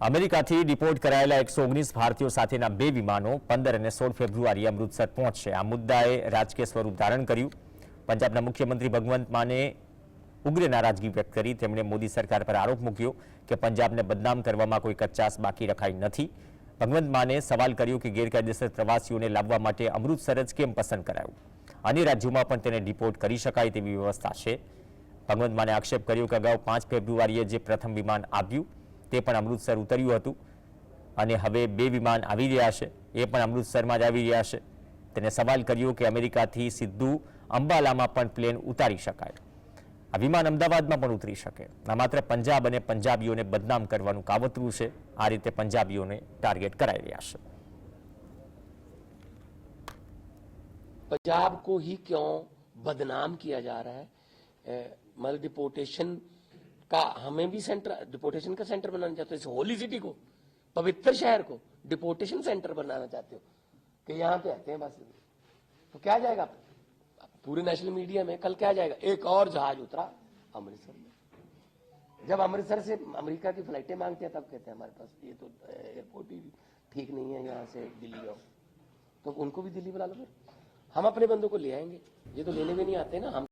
અમેરિકાથી ડિપોર્ટ કરાયેલા એકસો ઓગણીસ ભારતીયો સાથેના બે વિમાનો પંદર અને સોળ ફેબ્રુઆરીએ અમૃતસર પહોંચશે. આ મુદ્દાએ રાજકીય સ્વરૂપ ધારણ કર્યું. પંજાબના મુખ્યમંત્રી ભગવંત માને ઉગ્ર નારાજગી વ્યક્ત કરી. તેમણે મોદી સરકાર પર આરોપ મૂક્યો કે પંજાબને બદનામ કરવામાં કોઈ કચાસ બાકી રખાઈ નથી. ભગવંત માને સવાલ કર્યો કે ગેરકાયદેસર પ્રવાસીઓને લાવવા માટે અમૃતસર જ કેમ પસંદ કરાયું? અન્ય રાજ્યોમાં પણ તેને ડિપોર્ટ કરી શકાય તેવી વ્યવસ્થા છે. ભગવંત માને આક્ષેપ કર્યો કે અગાઉ પાંચ ફેબ્રુઆરીએ જે પ્રથમ વિમાન આવ્યું તે પણ અમૃતસર ઉતર્યું હતું અને હવે બે વિમાન આવી રહ્યા છે એ પણ અમૃતસરમાં જ આવી રહ્યા છે તેને સવાલ કર્યો કે અમેરિકાથી સીધું અંબાલામાં પણ પ્લેન ઉતારી શકાય આ વિમાન અમદાવાદમાં પણ ઉતરી શકે આ માત્ર પંજાબ અને પંજાબીઓને બદનામ કરવાનું કાવતરું છે આ રીતે પંજાબીઓને ટાર્ગેટ કરાઈ રહ્યા છે पंजाब को ही क्यों बदनाम किया जा रहा है ए, मतलब डिपोर्टेशन का हमें भी सेंटर डिपोर्टेशन का सेंटर बनाना चाहते हो, इस होली सिटी को, पवित्र शहर को डिपोर्टेशन सेंटर बनाना चाहते हो, कि यहाँ पे आते हैं बस। तो क्या जाएगा? पूरे नेशनल मीडिया में कल क्या जाएगा? एक और जहाज़ उतरा अमृतसर में। जब अमृतसर से अमेरिका की फ्लाइटें मांगते हैं, तब कहते हैं, हमारे पास ये तो एयरपोर्ट ही ठीक नहीं है, यहाँ से दिल्ली जाओ तो उनको भी दिल्ली बुला लो फिर। हम अपने बंदों को ले आएँगे। ये तो लेने भी नहीं आते ना, हम